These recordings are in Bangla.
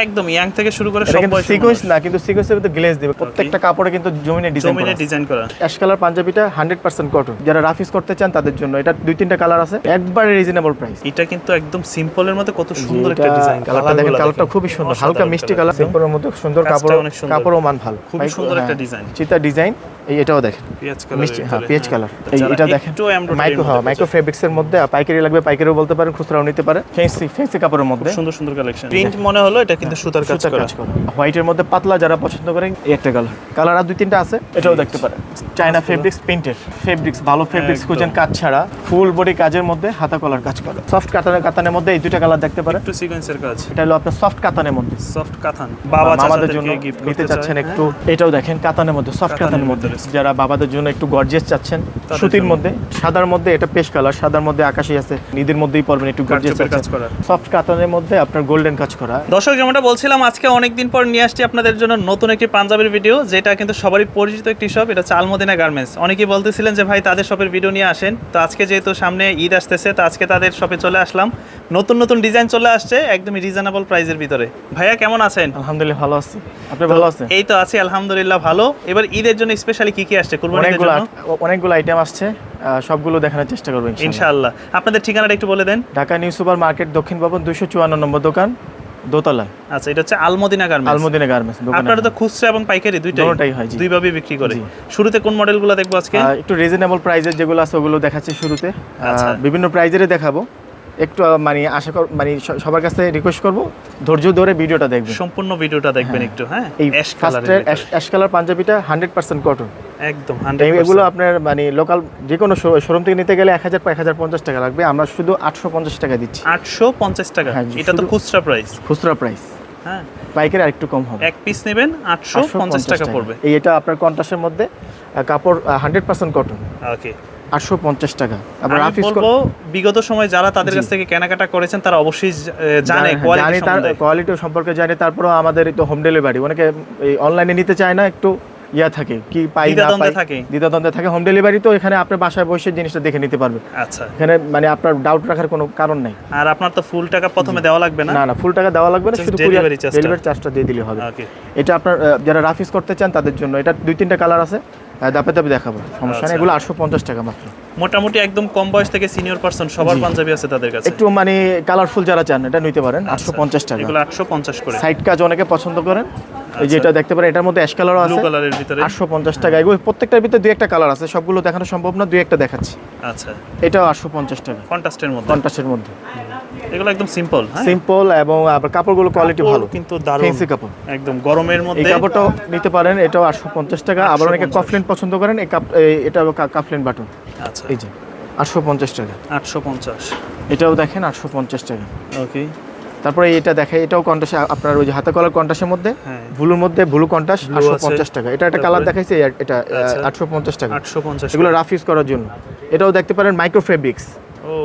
একদম ইয়াং থেকে শুরু করে সব বয়সের সিকোয়েন্স না কিন্তু সিকোয়েন্সের গ্লেজ দিবে। প্রত্যেকটা কাপড়ে কিন্তু জমিনে ডিজাইন জমিনে ডিজাইন করা। অ্যাশ কালার পাঞ্জাবিটা হান্ড্রেড পার্সেন্ট কটন যারা রাফিস করতে চান তাদের জন্য এটা দুই তিনটা কালার আছে। একবারে রিজনেবল প্রাইস এটা কিন্তু একদম সিম্পলের মধ্যে কত সুন্দর একটা ডিজাইন কালারটা দেখেন কালারটা খুবই সুন্দর হালকা মিষ্টি কালার সিম্পলের মধ্যে সুন্দর কাপড় কাপড়ও মান ভালো। সুন্দর একটা ডিজাইন চিতা ডিজাইন এই এটাও দেখেন। মিষ্টি কালার হ্যাঁ কালার এটা দেখেন। মাইক্রো হ্যাঁ মাইক্রো ফেব্রিক্স এর মধ্যে পাইকারি লাগবে পাইকারিও বলতে পারেন খুচরাও নিতে পারে। ফেন্সি ফেন্সি কাপড়ের মধ্যে। সুন্দর সুন্দর কালেকশন প্রিন্ট মনে হলো এটা কিন্তু সুতার কাজ করা। হোয়াইটের মধ্যে পাতলা যারা পছন্দ করেন এই একটা কালার কালার আর দুই তিনটা আছে? এটাও দেখতে পারেন। চায়না ফেব্রিক্স প্রিন্টের ফেব্রিক্স ভালো ফেব্রিক্স। খুঁজেন কাজ ছাড়া। ফুল বডি কাজের মধ্যে হাতা কলার কাজ করা। সফট কাতানের কাতানের মধ্যে এই দুইটা কালার দেখতে পারেন। একটু সিকোয়েন্সের কাজ। এটা হলো আপনার সফট কাতানের মধ্যে। সফট কাতান। বাবা চাচাদেরকে জন্য গিফট নিতে চাচ্ছেন একটু। এটাও দেখেন কাতানের মধ্যে সফট কাতানের মধ্যে যারা বাবাদের জন্য একটু গর্জিয়াস চাচ্ছেন সুতির মধ্যে সাদার মধ্যে এটা পেশ কালার সাদার মধ্যে আকাশি আছে। নিদের মধ্যেই পরবেন একটু গর্জিয়াস কাজ করা। সফট কাতানের মধ্যে আপনার গোল্ডেন কাজ করা। দর্শক যেমনটা বলছিলাম আজকে অনেকদিন পর নিয়ে আসছি আপনাদের জন্য নতুন একটি পাঞ্জাবের ভিডিও যেটা কিন্তু সবারই পরিচিত একটি শপ এটা হচ্ছে আলমদিনা গার্মেন্টস অনেকেই বলতেছিলেন যে ভাই তাদের শপের ভিডিও নিয়ে আসেন। তো আজকে যেহেতু সামনে ঈদ আসতেছে তো আজকে তাদের শপে চলে আসলাম। নতুন নতুন ডিজাইন চলে আসছে একদমই রিজনেবল প্রাইসের ভিতরে। ভাইয়া কেমন আছেন? আলহামদুলিল্লাহ ভালো আছি। আপনি ভালো আছেন? এই তো আছি আলহামদুলিল্লাহ ভালো। এবার ঈদের জন্য স্পেশালি কি কি আসছে কুরবানির জন্য? অনেকগুলো আইটেম আসছে সবগুলো দেখানোর চেষ্টা করব ইনশাআল্লাহ। ইনশাআল্লাহ। আপনাদের ঠিকানাটা একটু বলে দেন। ঢাকা নিউ সুপার মার্কেট দক্ষিণ ভবন দুইশো চুয়ান্ন নম্বর দোকান। দোতলা আচ্ছা এটা হচ্ছে আলমদিনা গার্মেন্টস। আলমদিনা গার্মেন্টস আপনারা তো খুচরা এবং পাইকারি দুইটাই দোনোটাই হয়, দুই ভাবে বিক্রি করে। শুরুতে কোন মডেলগুলো দেখব আজকে? একটু রিজনেবল প্রাইজের যেগুলো আছে ওগুলো দেখাচ্ছি শুরুতে। আচ্ছা। বিভিন্ন প্রাইজেরই দেখাবো। একটু মানে আশা কর মানে সবার কাছে রিকোয়েস্ট করব। ধৈর্য ধরে ভিডিওটা দেখবেন। সম্পূর্ণ ভিডিওটা দেখবেন একটু হ্যাঁ? এই অ্যাশ ফার্স্টের কালারের অ্যাশ কালার পাঞ্জাবিটা হান্ড্রেড পার্সেন্ট কটন একদম 100% এগুলো আপনার মানে লোকাল যে কোনো শোরুম থেকে নিতে গেলে এক হাজার এক হাজার পঞ্চাশ টাকা লাগবে। আমরা শুধু আটশো পঞ্চাশ টাকা দিচ্ছি। 850 টাকা? হ্যাঁ, এটা তো খুচরা প্রাইস খুচরা প্রাইস হ্যাঁ। পাইকারি আর একটু কম হবে। এক পিস নেবেন 850 টাকা পড়বে। এই এটা আপনার কন্ট্রাস্টের মধ্যে কাপড় হান্ড্রেড পার্সেন্ট কটন ওকে আটশো পঞ্চাশ টাকা। আবার রাফিস বলব বিগত সময় যারা তাদের কাছ থেকে কেনাকাটা করেছেন তারা অবশ্যই জ- এ, জানে তার কোয়ালিটি সম্পর্কে জানি তারপরেও আমাদের তো হোম ডেলিভারি অনেকে এই অনলাইনে নিতে চায় না একটু ইয়া থাকে কি পাই না পাই। দ্বিধাদ্বন্দ্বে থাকে হোম ডেলিভারি তো এখানে আপনি বাসায় বসে জিনিসটা দেখে নিতে পারবে আচ্ছা। এখানে মানে আপনার ডাউট রাখার কোনো কারণ নাই। আর আপনার তো ফুল টাকা প্রথমে দেওয়া লাগবে না? না না ফুল টাকা দেওয়া লাগবে না Just শুধু। ডেলিভারি চার্জটা দিয়ে দিলে হবে। এটা আপনার যারা রাফিস করতে চান তাদের জন্য এটা দুই তিনটা কালার আছে। দাপে দাপে দেখাবো সমস্যা নেই। আচ্ছা। এগুলো আটশো পঞ্চাশ টাকা মাত্র। মোটামুটি একদম কম বয়স থেকে সিনিয়র পার্সন সবার পাঞ্জাবি আছে তাদের কাছে। একটু মানে কালারফুল যারা চান এটা নিতে পারেন আটশো পঞ্চাশ টাকা। এগুলো 850 করে। সাইড কাজ অনেকে পছন্দ করেন। এই যে আচ্ছা। এটা দেখতে পারেন এটার মধ্যে অ্যাশ কালারও আছে। কালারের ভিতরে। আটশো পঞ্চাশ টাকা। এগুলো প্রত্যেকটার ভিতরে দুই একটা কালার আছে। সবগুলো দেখানো সম্ভব না দুই একটা দেখাচ্ছি। আচ্ছা। এটাও আটশো পঞ্চাশ টাকা। কন্ট্রাস্টের মধ্যে। কন্ট্রাস্টের মধ্যে। এগুলো একদম সিম্পল হ্যাঁ? সিম্পল এবং আবার কাপড়গুলো কোয়ালিটি ভালো। কিন্তু দারুণ। ফেন্সি কাপড়। একদম গরমের এই মধ্যে। কাপড়টাও নিতে পারেন এটাও আটশো পঞ্চাশ টাকা। আবার অনেকে 850 পছন্দ করেন এই কাপ এই- কা- কাফলিন বাটন আচ্ছা। এই যে আটশো পঞ্চাশ টাকা। 850 এটাও দেখেন আটশো পঞ্চাশ টাকা। ওকে তারপরে এটা দেখে এটাও কন্টাসে আপনার ওই যে হাতে কলার কন্টাসের মধ্যে ভুলুর মধ্যে ভুলু কন্টাস আটশো। পঞ্চাশ টাকা। এটা একটা কালার দেখাইছে এটা আচ্ছা। আটশো পঞ্চাশ টাকা। 850 এগুলো রাফ ইউজ করার জন্য। এটাও দেখতে পারেন মাইক্রো ফেব্রিক্স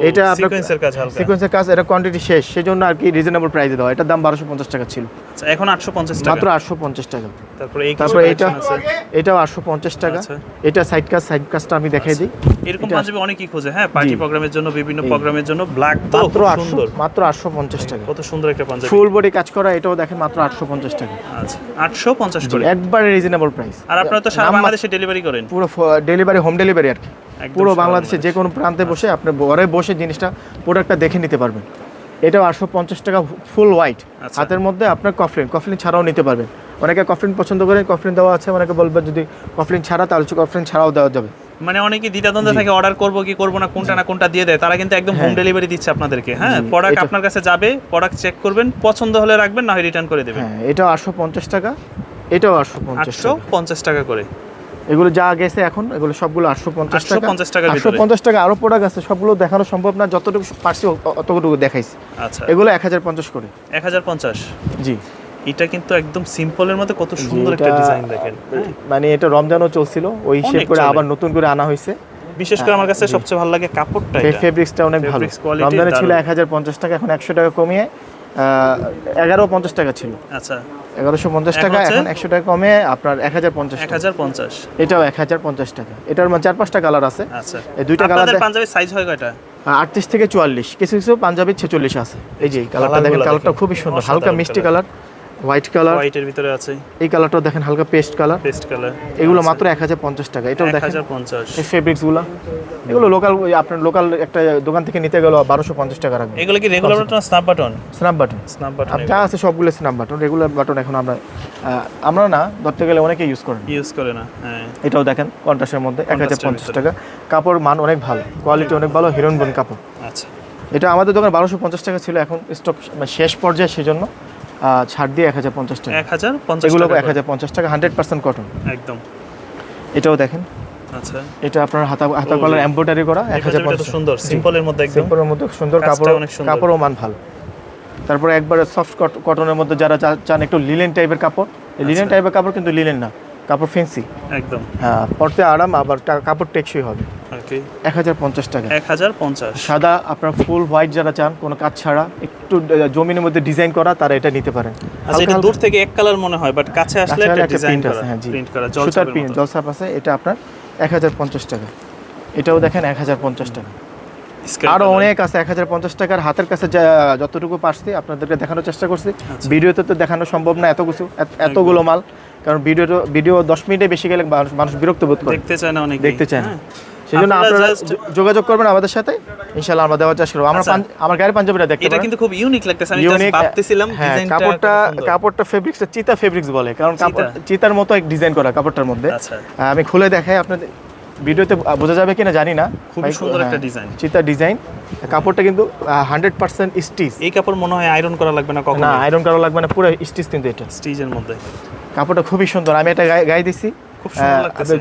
এটা আপনার সিকোয়েন্সের কাজ হালকা। সিকোয়েন্সের কাজ এটা কোয়ান্টিটি শেষ। সেজন্য আর কি রিজনেবল প্রাইসে দেওয়া। এটার দাম বারোশো পঞ্চাশ টাকা ছিল। আচ্ছা, এখন আটশো পঞ্চাশ মাত্র আটশো পঞ্চাশ টাকা। তারপরে এই তারপরে এটা এটাও আটশো পঞ্চাশ টাকা। আচ্ছা। এটা সাইড কাজ সাইড কাজটা আমি দেখাই দিই। এরকম পাঞ্জাবি অনেকেই খোঁজে হ্যাঁ পার্টি প্রোগ্রামের জন্য বিভিন্ন প্রোগ্রামের জন্য ব্ল্যাক তো মাত্র সুন্দর। মাত্র আটশো পঞ্চাশ টাকা। কত সুন্দর একটা পাঞ্জাবি। ফুল বডি কাজ করা এটাও দেখেন মাত্র আটশো পঞ্চাশ টাকা। আচ্ছা 850 করে। একবারে রিজনেবল প্রাইস আর আপনারা তো সারা বাংলাদেশে ডেলিভারি করেন। পুরো ডেলিভারি হোম ডেলিভারি আর কি। পুরো বাংলাদেশে। যে কোনো প্রান্তে বসে আপনি ঘরে বসে জিনিসটা প্রোডাক্টটা দেখে নিতে পারবেন। এটাও আটশো পঞ্চাশ টাকা ফুল হোয়াইট আচ্ছা। হাতের মধ্যে আপনার কফলিন কফলিন ছাড়াও নিতে পারবেন। অনেকে কফলিন পছন্দ করেন কফলিন দেওয়া আছে অনেকে বলবে যদি কফলিন ছাড়া তাহলে কফলিন ছাড়াও দেওয়া যাবে। মানে অনেকে দ্বিধাদ্বন্দ্বে থাকে অর্ডার করব কি করব না কোনটা না কোনটা দিয়ে দেয়। তারা কিন্তু একদম হোম হ্যাঁ। ডেলিভারি দিচ্ছে আপনাদেরকে। হ্যাঁ প্রোডাক্ট আপনার কাছে যাবে প্রোডাক্ট চেক করবেন পছন্দ হলে রাখবেন না হয় রিটার্ন করে দেবেন। হ্যাঁ এটাও আটশো পঞ্চাশ টাকা এটাও আটশো পঞ্চাশ টাকা করে। এগুলো যা গেছে এখন এগুলো সবগুলো আটশো পঞ্চাশ টাকা। 850 টাকার আটশো পঞ্চাশ টাকা আরও প্রোডাক্ট আছে সবগুলো দেখানো সম্ভব না যতটুকু পারছি অতটুকু দেখাইছি। আচ্ছা। এগুলো এক হাজার পঞ্চাশ করে। এক হাজার পঞ্চাশ? জি। এটা কিন্তু একদম সিম্পলের মধ্যে কত সুন্দর একটা ডিজাইন দেখেন। হ্যাঁ। মানে এটা রমজানও চলছিল ওই শেপ করে আবার নতুন করে আনা হয়েছে। বিশেষ করে আমার কাছে সবচেয়ে ভালো লাগে কাপড়টা ফেব্রিক্সটা অনেক ভালো। রমজানে ছিল এক হাজার পঞ্চাশ টাকা এখন একশো টাকা কমিয়ে এগারো পঞ্চাশ টাকা ছিল। আচ্ছা। এগারোশো পঞ্চাশ টাকা এখন একশো টাকা কমে আপনার এক হাজার পঞ্চাশ এক হাজার পঞ্চাশ। এটাও এক হাজার পঞ্চাশ টাকা। এটার মানে চার পাঁচটা কালার আছে। আচ্ছা। এই দুইটা কালার পাঞ্জাবির সাইজ হয় কয়টা? আটত্রিশ থেকে চুয়াল্লিশ। কিছু কিছু পাঞ্জাবির ছেচল্লিশ আছে। এই যে কালারটা দেখেন কালারটা খুবই সুন্দর হালকা মিষ্টি কালার। হোয়াইট কালার হোয়াইটের ভিতরে আছে। এই কালারটাও দেখেন হালকা পেস্ট কালার পেস্ট কালার এগুলো মাত্র এক হাজার পঞ্চাশ টাকা এটাও দেখেন। এই ফেব্রিক্সগুলো এগুলো লোকাল আপনার লোকাল একটা দোকান থেকে নিতে গেলে বারোশো পঞ্চাশ টাকা রাখবে। এগুলো কি regular button snap button snap button snap button যা আছে সবগুলো স্ন্যাপ বাটন রেগুলার বাটন এখন আমরা আমরা না ধরতে গেলে অনেকে ইউজ করেন। ইউজ করে না হ্যাঁ। এটাও দেখেন কন্ট্রাস্টের মধ্যে এক হাজার পঞ্চাশ। টাকা। কাপড় মান অনেক ভালো কোয়ালিটি অনেক ভালো হিরোইন বোন কাপড়। আচ্ছা। এটা আমাদের দোকানে বারোশো পঞ্চাশ টাকা ছিল এখন স্টক শেষ পর্যায়ে সেজন্য। ছাড় দিয়ে এক হাজার পঞ্চাশ টাকা। এক হাজার পঞ্চাশ এগুলো টাকা এক হাজার পঞ্চাশ টাকা হান্ড্রেড পার্সেন্ট কটন একদম। এটাও দেখেন। আচ্ছা। এটা আপনার হাতা হাতা কলার। এম্ব্রয়ডারি করা এক হাজার পঞ্চাশ। সুন্দর সিম্পলের মধ্যে সিম্পলের মধ্যে সুন্দর কাপড়। কাপড়ও মান ভালো তারপরে একবারে সফট কটনের মধ্যে যারা চান একটু লিলেন টাইপের কাপড় লিলেন আচ্ছা। টাইপের কাপড় কিন্তু লিলেন না কাপড় ফেন্সি একদম। হ্যাঁ পরতে আরাম আবার কাপড় টেকসই হবে। এক হাজার পঞ্চাশ টাকা। এক হাজার পঞ্চাশ। সাদা আপনার ফুল হোয়াইট যারা চান কোনো কাজ ছাড়া একটু জমিনের মধ্যে ডিজাইন করা তারা এটা নিতে পারেন। আচ্ছা এটা দূর থেকে এক কালার মনে হয় বাট কাছে আসলে একটা ডিজাইন করা হ্যাঁ জি। প্রিন্ট করা সুতার প্রিন্ট জলসাপ আছে এটা আপনার এক হাজার পঞ্চাশ টাকা। এটাও দেখেন এক হাজার পঞ্চাশ টাকা। Sky আরও অনেক আছে এক হাজার পঞ্চাশ টাকার হাতের কাছে যতটুকু পারছি আপনাদেরকে দেখানোর চেষ্টা করছি। আচ্ছা। ভিডিওতে তো দেখানো সম্ভব না এত কিছু এতগুলো মাল। কারণ ভিডিও ভিডিও দশ মিনিটে বেশি গেলে মানুষ- মানুষ বিরক্ত বোধ করে। দেখতে চায় না অনেক দেখতে চায় না। সেই জন্য আপনারা যোগাযোগ করবেন আমাদের সাথে। আমরা দেওয়ার চেষ্টা করব। আমরা আচ্ছা। আমার গায়ের পাঞ্জাবিটা দেখতে এটা কিন্তু খুব ইউনিক লাগতেছে। আমি জাস্ট Unique, ভাবতেছিলাম হ্যাঁ, কাপড়টা কাপড়টা ফেব্রিক্সটা চিতা ফেব্রিক্স বলে কারণ কাপড় চিতার মতো এক ডিজাইন করা কাপড়টার মধ্যে। আচ্ছা। আমি খুলে দেখাই আপনাদের ভিডিওতে বোঝা যাবে কিনা জানি না। খুবই সুন্দর একটা হ্যাঁ, ডিজাইন চিতা ডিজাইন কাপড়টা কিন্তু হান্ড্রেড পার্সেন্ট স্টিচ এই কাপড় মনে হয় আয়রন করা লাগবে না কখনো না আয়রন করা লাগবে না পুরো স্টিচ কিন্তু এটা। স্টিজের মধ্যে। কাপড়টা খুবই সুন্দর। আমি এটা গায়ে গায়ে দিছি।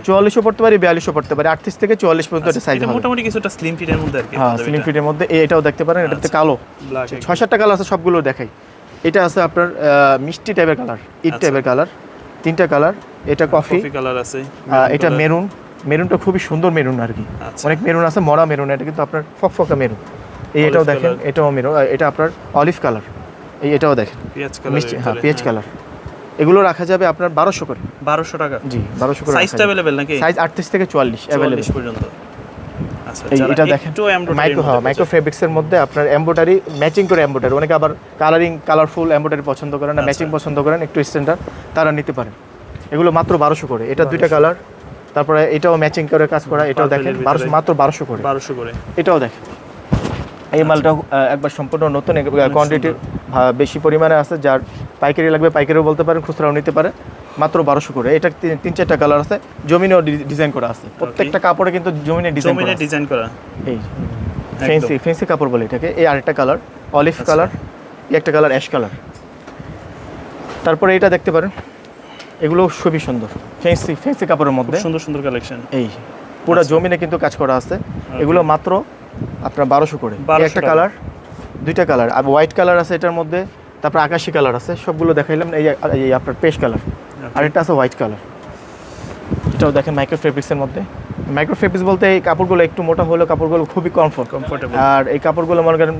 চুয়াল্লিশও পড়তে পারি বিয়াল্লিশও পড়তে পারি আটত্রিশ থেকে চুয়াল্লিশ পর্যন্ত এটা সাইজ এটা মোটামুটি কিছুটা স্লিম ফিটের মধ্যে আর কি হ্যাঁ স্লিম ফিটের মধ্যে এই- এটাও দেখতে পারেন এটাতে কালো। ছয় সাতটা কালার আছে সবগুলো দেখাই। এটা আছে আপনার মিষ্টি টাইপের কালার ইট আচ্ছা। টাইপের কালার তিনটা কালার এটা কফি কালার আছে এটা মেরুন মেরুনটা খুবই সুন্দর মেরুন আর কি। আচ্ছা। অনেক মেরুন আছে মরা মেরুন এটা কিন্তু আপনার ফকফকা মেরুন এই এটাও দেখেন এটাও মেরুন এটা আপনার অলিভ কালার এই এটাও দেখেন। মিষ্টি হ্যাঁ পেঁয়াজ কালার এগুলো রাখা যাবে আপনার বারোশো করে। বারোশো টাকা? জি বারোশো করে সাইজটা অ্যাভেলেবেল নাকি? সাইজ আটত্রিশ থেকে চুয়াল্লিশ অ্যাভেলেবেল পর্যন্ত। আচ্ছা এটা দেখেন মাইক্রো হ্যাঁ মাইক্রো ফেব্রিক্সের মধ্যে আপনার এমব্রয়ডারি ম্যাচিং করে এমব্রয়ডারি অনেকে আবার কালারিং কালারফুল এমব্রয়ডারি পছন্দ করেন না আচ্ছা। ম্যাচিং পছন্দ করেন একটু স্ট্যান্ডার্ড তারা নিতে পারেন। এগুলো মাত্র বারোশো করে। এটা দুইটা কালার তারপরে এটাও ম্যাচিং করে কাজ করা এটাও দেখেন বারোশো মাত্র বারোশো করে। বারোশো করে। এটাও দেখেন। এই মালটাও একবার সম্পূর্ণ নতুন কোয়ান্টিটি বেশি পরিমাণে আছে যার পাইকারি লাগবে পাইকারিও বলতে পারেন খুচরাও নিতে পারে মাত্র বারোশো করে। এটা তিন- চারটা কালার আছে জমিনেও ডিজাইন করা আছে। প্রত্যেকটা কাপড়ে কিন্তু জমিনে ডিজাইন করা ডিজাইন করা। এই ফেন্সি ফেন্সি কাপড় বলে এটাকে। এই আরেকটা কালার অলিভ আচ্ছা। কালার এই একটা কালার অ্যাশ কালার তারপরে এটা দেখতে পারেন এগুলো খুবই সুন্দর। ফেন্সি ফেন্সি কাপড়ের মধ্যে। সুন্দর সুন্দর কালেকশন এই পুরো আচ্ছা। জমিনে কিন্তু কাজ করা আছে। এগুলো মাত্র আপনার বারোশো করে। একটা কালার দুইটা কালার। আর হোয়াইট কালার আছে এটার মধ্যে তারপর আকাশি কালার আছে সবগুলো দেখাইলাম এই আপনার পেস্ট কালার। আর এটা আছে হোয়াইট কালার। এটাও দেখেন মাইক্রো ফেব্রিক্সের মধ্যে। মাইক্রো ফেব্রিক্স বলতে এই কাপড়গুলো একটু মোটা হলেও কাপড়গুলো খুবই কমফোর্ট কমফোর্টেবল আর এই কাপড়গুলো মনে করেন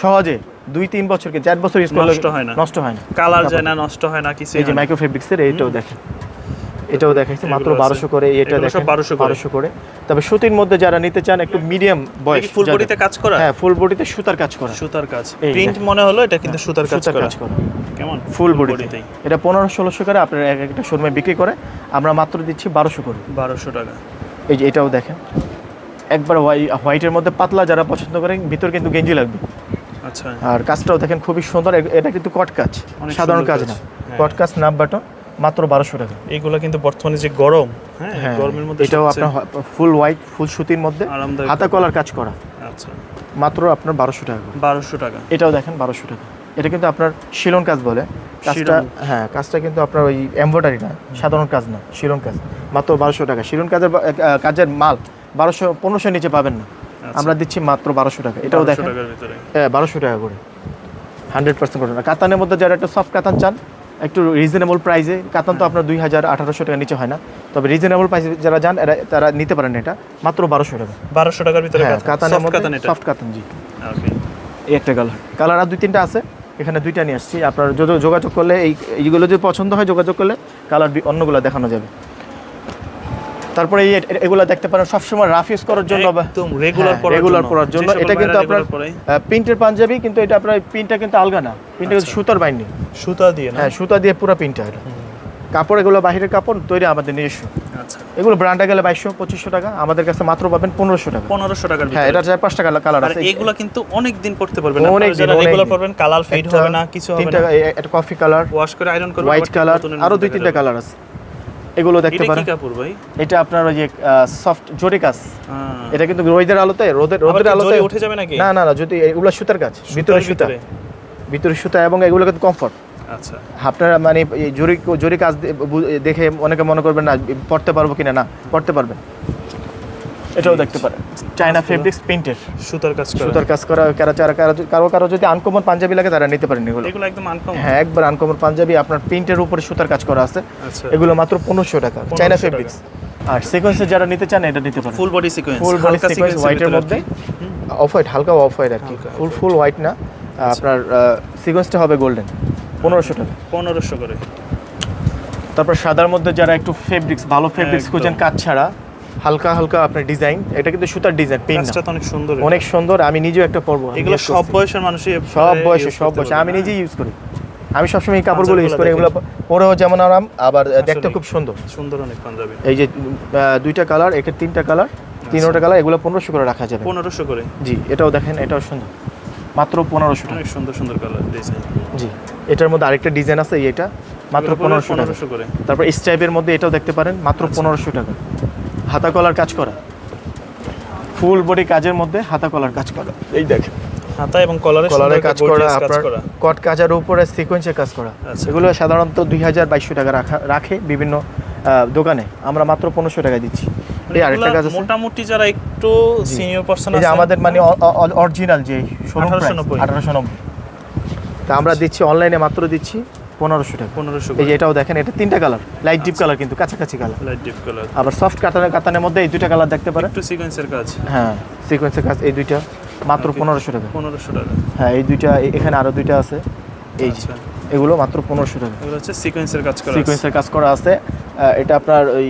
সহজে দুই তিন বছর কি চার বছর ইউজ করলে নষ্ট হয় না। নষ্ট হয় না। কালার যায় না নষ্ট হয় না কিছু এই যে মাইক্রো ফেব্রিক্সের এইটাও দেখেন। এটাও দেখাইছে মাত্র বারোশো করে এটা দেখেন 1200 বারোশো করে। তবে সুতির মধ্যে যারা নিতে চান একটু মিডিয়াম বয়স ফুল বডিতে কাজ করা? হ্যাঁ ফুল বডিতে সুতার কাজ করা। সুতার কাজ। প্রিন্ট মনে হলো এটা কিন্তু সুতার কাজ করা। কেমন? ফুল বডিতে এটা পনেরো ষোলোশো করে আপনার এক একটা শোরুমে বিক্রি করে। আমরা মাত্র দিচ্ছি বারোশো করে। বারোশো টাকা। এই যে এটাও দেখেন। একবার হোয়াই- হোয়াইটের মধ্যে পাতলা যারা পছন্দ করেন ভিতর কিন্তু গেঞ্জি লাগবে। আচ্ছা। আর কাজটাও দেখেন খুবই সুন্দর এটা কিন্তু কট কাজ। সাধারণ কাজ কাজ। না। হ্যাঁ। কট কাজ নাম বাটন। মাত্র বারোশো টাকা। এইগুলো কিন্তু বর্তমানে যে গরম হ্যাঁ হ্যাঁ গরমের মধ্যে এটাও আপনার ফুল হোয়াইট ফুল সুতির মধ্যে হাতা কলার কাজ করা। আচ্ছা। মাত্র আপনার বারোশো টাকা বারোশো টাকা। এটাও দেখেন বারোশো টাকা। এটা কিন্তু আপনার শিলন কাজ বলে। কাজটা হ্যাঁ কাজটা কিন্তু আপনার ওই এমব্রয়ডারি না সাধারণ কাজ না শিলন কাজ। মাত্র বারোশো টাকা। শিলন কাজের কাজের মাল বারোশো পনেরোশো নিচে পাবেন না। আচ্ছা। আমরা দিচ্ছি মাত্র বারোশো টাকা। এটাও দেখেন। টাকার ভিতরে। বারোশো টাকা করে। হান্ড্রেড পার্সেন্ট কটন কাতানের মধ্যে যারা একটু সফট কাতান চান একটু রিজনেবল প্রাইসে কাতান তো আপনার দুই হাজার আঠারোশো টাকা নিচে হয় না। তবে রিজনেবল প্রাইসে যারা যান এরা তারা নিতে পারেন এটা মাত্র বারোশো টাকা। বারোশো টাকার ভিতরে হ্যাঁ কাতান। কাতানের মধ্যে সফট কাতান জি। এই একটা কালার কালার আর দুই তিনটা আছে এখানে দুইটা নিয়ে আসছি। আপনার যদি যোগাযোগ করলে এই এইগুলো যদি পছন্দ হয় যোগাযোগ করলে কালার অন্যগুলো দেখানো যাবে। তারপরে এই এগুলো দেখতে পারেন। সবসময় রাফ ইউজ করার জন্য একদম regular পরার রেগুলার জন্য। পরার জন্য। এটা কিন্তু আপনার প্রিন্টের পাঞ্জাবি কিন্তু এটা আপনার প্রিন্টটা কিন্তু আলগা না। প্রিন্টটা কিন্তু আচ্ছা। সুতার বাইন্ডিং সুতা দিয়ে না? হ্যাঁ সুতা দিয়ে পুরো প্রিন্টটা এটা। কাপড় এগুলো বাহিরের কাপড় তৈরি আমাদের নিজস্ব। আচ্ছা। এগুলো ব্র্যান্ডে গেলে বাইশশো পঁচিশশো টাকা। আমাদের কাছে মাত্র পাবেন পনেরোশো টাকা। পনেরোশো টাকা হ্যাঁ। এটা চার পাঁচটা কালার কালার আছে। এগুলো কিন্তু অনেক দিন পড়তে পারবেন অনেক দিন, অনেক পড়বেন কালার ফেড হবে না কিছু হবে না। এ- একটা কফি কালার ওয়াশ করে আয়রন করবে হোয়াইট কালার আরও দুই তিনটা কালার আছে। এগুলো দেখতে এটা কি পারেন। কাপড় ভাই? এটা আপনার ওই যে সফট জরি কাজ। হ্যাঁ। এটা কিন্তু রোদের আলোতে রোদের রোদের আলোতে উঠে যাবে নাকি? না না না যদি এগুলো সুতার কাজ ভিতরে সুতা। ভিতরে? সুতা এবং এগুলো কিন্তু কমফর্ট আচ্ছা। আপনারা মানে জরি জরি কাজ দেখে অনেকে মনে করবেন না পড়তে পারব কিনা? না পড়তে পারবেন। এটাও দেখতে পারেন। চায়না ফেব্রিক্স প্রিন্টের সুতার কাজ করা। সুতার কাজ করা কারও কারও কারো- কারও যদি আনকমন পাঞ্জাবি লাগে তারা নিতে পারেন এগুলো। এগুলো একদম আনকমন হ্যাঁ একবার আনকমন পাঞ্জাবি আপনার প্রিন্টের উপরে সুতার কাজ করা আছে। আচ্ছা। এগুলো মাত্র পনেরোশো টাকা। চায়না ফেব্রিক্স আর সিকোয়েন্সে যারা নিতে চান এটা নিতে পারেন। Full body sequence full body sequence হোয়াইটের মধ্যে। অফ হোয়াইট হালকা অফ হোয়াইট আর কি। ফুল ফুল হোয়াইট না। আপনার সিকোয়েন্সটা হবে গোল্ডেন পনেরোশো টাকা। পনেরোশো করে। তারপর সাদার মধ্যে যারা একটু ফেব্রিক্স ভালো ফেব্রিক্স। খুঁজেন কাজ ছাড়া হালকা হালকা আপনার ডিজাইন। এটা কিন্তু সুতার ডিজাইন পিন কাজটা অনেক সুন্দর অনেক সুন্দর আমি নিজেও একটা পরবো। এগুলো সব বয়সের মানুষই সব বয়সে সব বয়সে। আমি না? নিজেই ইউজ করি। আমি সবসময় এই কাপড়গুলো ইউজ করি। এগুলো পরেও যেমন আরাম আবার দেখতে খুব সুন্দর। সুন্দর অনেক পাঞ্জাবি। এই যে দুইটা কালার একের তিনটা কালার তিনটা কালার এগুলো পনেরোশো করে রাখা যাবে। পনেরোশো করে। জি এটাও দেখেন এটাও সুন্দর। মাত্র পনেরোশো টাকা। অনেক সুন্দর সুন্দর কালার ডিজাইন জি এটার মধ্যে আরেকটা ডিজাইন আছে এই এটা মাত্র পনেরোশো টাকা। পনেরোশো করে। তারপর স্ট্রাইপের মধ্যে এটাও দেখতে পারেন মাত্র আচ্ছা। পনেরোশো টাকা। হাতা কলার কাজ করা। ফুল বডি কাজের মধ্যে হাতা কলার কাজ করা। এই দেখেন। হাতা এবং কলারে কলারে কাজ করা কাজ আপনার করা। কট কাজের উপরে সিকোয়েন্সের কাজ করা। আচ্ছা। এগুলো সাধারণত দুই হাজার বাইশশো টাকা রাখা রাখে বিভিন্ন দোকানে। আমরা মাত্র পনেরোশো টাকা দিচ্ছি। আরেকটা কাজ আছে। মোটামুটি যারা একটু সিনিয়র পার্সন যে আমাদের মানে অরিজিনাল যে শোরুম 1890 আঠারোশো নব্বই। তা আমরা দিচ্ছি অনলাইনে মাত্র দিচ্ছি। পনেরোশো টাকা। পনেরোশো এই যে এটাও দেখেন এটা তিনটা কালার লাইট ডিপ কালার কিন্তু কাছাকাছি কালার লাইট ডিপ কালার আবার সফট কাতানের কাতানের মধ্যে এই দুইটা কালার দেখতে পারেন। একটু সিকোয়েন্সের কাজ। হ্যাঁ সিকোয়েন্সের কাজ এই দুইটা মাত্র পনেরোশো টাকা। পনেরোশো টাকা। হ্যাঁ এই দুইটা এখানে আরও দুইটা আছে। এই আচ্ছা। এগুলো মাত্র পনেরোশো টাকা। এগুলো হচ্ছে সিকোয়েন্সের কাজ করা সিকোয়েন্সের কাজ করা আছে। এটা আপনার ওই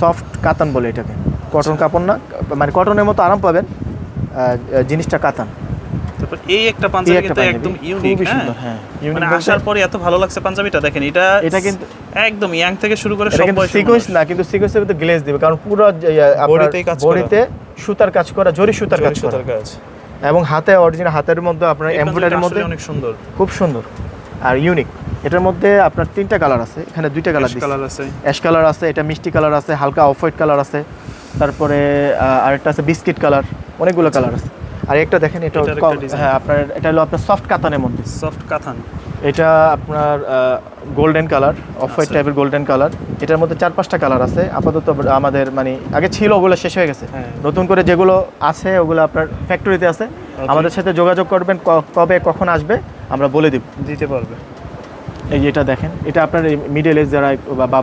সফট কাতান বলে এটাকে। কটন কাপড় না মানে কটনের মতো আরাম পাবেন। জিনিসটা কাতান তারপর এই একটা পাঞ্জাবি কিন্তু একদম ইউনিক হ্যাঁ? হ্যাঁ। মানে আসার পরে এত ভালো লাগছে পাঞ্জাবিটা দেখেন এটা এটা কিন্তু- একদম ইয়াং থেকে শুরু করে সব বয়সের সিকোয়েন্স না কিন্তু সিকোয়েন্সের ভিতরে গ্লেজ দিবে কারণ পুরো বডিতে সুতার কাজ করা জরি সুতার কাজ করা। এবং হাতে অরিজিনাল হাতের মধ্যে আপনার এমব্রয়ডারির মধ্যে অনেক সুন্দর। খুব সুন্দর আর ইউনিক এটার মধ্যে আপনার তিনটা কালার আছে এখানে দুইটা কালার কালার আছে। অ্যাশ কালার আছে এটা মিষ্টি কালার আছে হালকা অফ হোয়াইট কালার আছে তারপরে আরেকটা আছে বিস্কিট কালার অনেকগুলো কালার আছে। আর একটা দেখেন এটা। হ্যাঁ আপনার এটা হলো আপনার সফট কাতানের মধ্যে। সফট কাথান এটা আপনার গোল্ডেন কালার অফ হোয়াইট। টাইপের গোল্ডেন কালার এটার মধ্যে চার পাঁচটা কালার আছে। আপাতত আমাদের মানে আগে ছিল ওগুলো শেষ হয়ে গেছে। হ্যাঁ। নতুন করে যেগুলো আছে ওগুলো আপনার ফ্যাক্টরিতে আছে। আমাদের সাথে যোগাযোগ করবেন কবে কখন আসবে আমরা বলে দিব। দিতে পারবে। এই যে এটা দেখেন এটা আপনার মিডল এজ যারা বাবা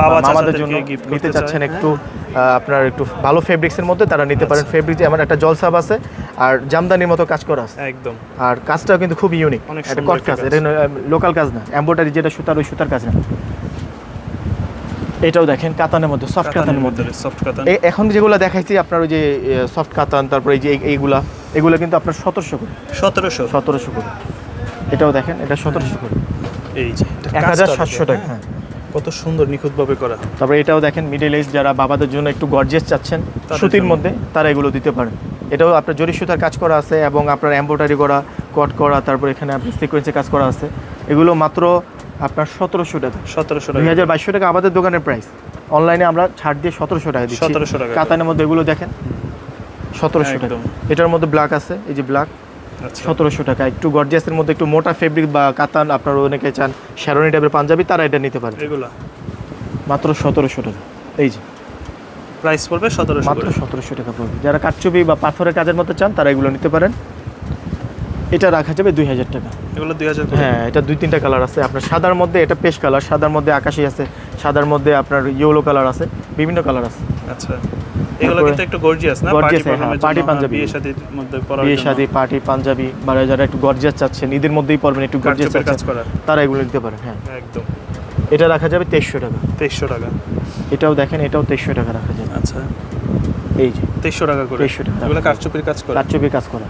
বাবা আমাদের জন্য gift নিতে চাচ্ছেন একটু আহ, আপনার একটু ভালো ফেব্রিক্সের মধ্যে তারা নিতে পারেন। ফেব্রিক এমন একটা জলসাব আছে আর জামদানির মতো কাজ করা আছে। একদম। আর কাজটাও কিন্তু খুব ইউনিক এটা কট একটা কাজ। এটা লোকাল কাজ না। এম্ব্রয়ডারি যেটা সুতার ওই সুতার কাজ না। এটাও দেখেন কাতানের মধ্যে সফট কাতানের মধ্যে সফট কাতান। এখন যেগুলো দেখাইছি আপনার ওই যে সফট কাতান তারপরে এই যে এই- এইগুলা এগুলো কিন্তু আপনার সতেরোশো করে। সতেরোশো। সতেরোশো করে। এটাও দেখেন এটা সতেরোশো করে। এই যে এক হাজার সাতশো টাকা হ্যাঁ। কত সুন্দর নিখুঁতভাবে করা। তারপরে এটাও দেখেন মিডল এজ যারা বাবাদের জন্য একটু গর্জেস চাচ্ছেন সুতির মধ্যে তারা এগুলো দিতে পারেন। এটাও আপনার জরি সুতার কাজ করা আছে এবং আপনার এম্ব্রয়ডারি করা কট করা তারপর এখানে আপনার সিকোয়েন্সে কাজ করা আছে। এগুলো মাত্র আপনার সতেরোশো টাকা। সতেরোশো দুই হাজার বাইশশো টাকা আমাদের দোকানের প্রাইস অনলাইনে আমরা ছাড় দিয়ে সতেরোশো টাকা দিচ্ছি। 1700 টাকা। কাতানের মধ্যে এগুলো দেখেন সতেরোশো টাকা। এটার মধ্যে ব্ল্যাক আছে এই যে ব্ল্যাক সতেরোশো টাকা। একটু গর্জিয়াসের মধ্যে একটু মোটা ফেব্রিক বা কাতান আপনার অনেকে চান শ্যারনি টাইপের পাঞ্জাবি তারা এটা নিতে পারে। এগুলো? মাত্র সতেরোশো টাকা। এই যে। প্রাইস পড়বে সতেরোশো মাত্র সতেরোশো টাকা পড়বে। যারা কাঠচুপি বা পাথরের কাজের মতো চান তারা এগুলো নিতে পারেন। এটা রাখা যাবে দুই হাজার টাকা। এগুলো দুই হাজার হ্যাঁ এটা দুই তিনটা কালার আছে। আপনার সাদার মধ্যে এটা পেশ কালার সাদার মধ্যে আকাশি আছে সাদার মধ্যে আপনার ইয়েলো কালার আছে বিভিন্ন কালার আছে। আচ্ছা। এগুলো কিন্তু একটু গর্জিয়াস না? পার্টি হ্যাঁ, জন্য পাঞ্জাবি। বিয়ে শাদীর মধ্যে পরার বিয়ে জন্য? পার্টি পাঞ্জাবি বা যারা একটু গর্জিয়াস চাচ্ছেন ঈদের মধ্যেই পরবেন একটু গর্জিয়াস কাজ করা তারা এগুলো নিতে পারেন হ্যাঁ। একদম। এটা রাখা যাবে তেইশশো টাকা। তেইশশো টাকা। এটাও দেখেন এটাও তেইশশো টাকা রাখা যাবে। আচ্ছা। এই যে। তেইশশো টাকা করে। 2300 টাকা। এগুলো কাজ করে? কাজ করা।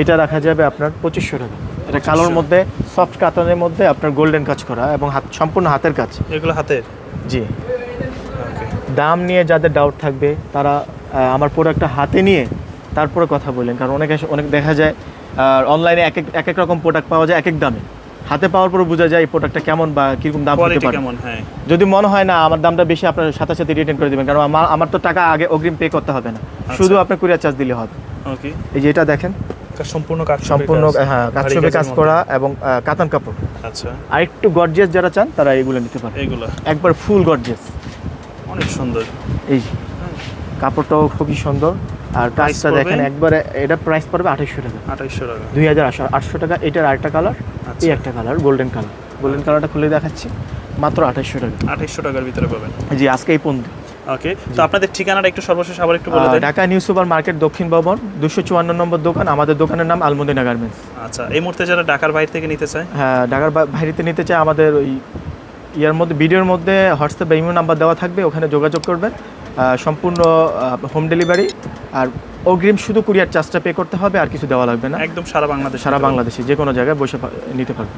এটা রাখা যাবে আপনার পঁচিশশো টাকা। এটা কালোর মধ্যে সফট কাতানের মধ্যে আপনার গোল্ডেন কাজ করা এবং হাত সম্পূর্ণ হাতের কাজ। এগুলো হাতের? জি। দাম নিয়ে যাদের ডাউট থাকবে তারা আমার প্রোডাক্টটা হাতে নিয়ে তারপরে কথা বলেন কারণ অনেকে অনেক দেখা যায় আর অনলাইনে এক এক এক এক রকম প্রোডাক্ট পাওয়া যায় এক এক দামে। হাতে পাওয়ার পরে বোঝা যায় এই প্রোডাক্টটা কেমন বা কীরকম দাম হতে পারে। হ্যাঁ। যদি মনে হয় না আমার দামটা বেশি আপনার সাথে সাথে রিটার্ন করে দেবেন। কারণ আমার আমার তো টাকা আগে অগ্রিম পে করতে হবে না। শুধু আপনার কুরিয়ার চার্জ দিলে হবে। ওকে এই যে এটা দেখেন। সম্পূর্ণ কাজ সম্পূর্ণ হ্যাঁ কাজছবি কাজ করা এবং কাতান কাপড়। আচ্ছা। আর একটু গর্জিয়াস যারা চান তারা এগুলো নিতে পারে এগুলো একবার ফুল গর্জিয়াস অনেক সুন্দর। এই কাপড়টাও খুবই সুন্দর। আর কাজটা দেখেন একবারে এটা প্রাইস পড়বে আঠাইশশো টাকা। আঠাইশশো টাকা। দুই হাজার আটশো আটশো টাকা এটার আরেকটা কালার আচ্ছা। এই একটা কালার গোল্ডেন কালার গোল্ডেন কালারটা খুলে দেখাচ্ছি মাত্র আঠাইশশো টাকা। আঠাইশশো টাকার ভিতরে পাবেন। জি আজকে এই পর্যন্ত। ওকে তো আপনাদের ঠিকানাটা একটু সর্বশেষ আবার একটু বলে ঢাকা নিউ সুপার মার্কেট দক্ষিণ ভবন দুশো চুয়ান্ন নম্বর দোকান আমাদের দোকানের নাম আলমদিনা গার্মেন্টস আচ্ছা এই মুহূর্তে যারা ঢাকার বাইরে থেকে নিতে চায়? হ্যাঁ ঢাকার বা- বাইরেতে নিতে চাই আমাদের ওই ইয়ার মধ্যে ভিডিওর মধ্যে হোয়াটসঅ্যাপ বা ইমেল নাম্বার দেওয়া থাকবে ওখানে যোগাযোগ করবেন। সম্পূর্ণ হোম ডেলিভারি আর অগ্রিম শুধু কুরিয়ার চার্জটা পে করতে হবে আর কিছু দেওয়া লাগবে না। একদম সারা বাংলাদেশ। সারা বাংলাদেশে যে কোনো জায়গায় বসে নিতে পারবে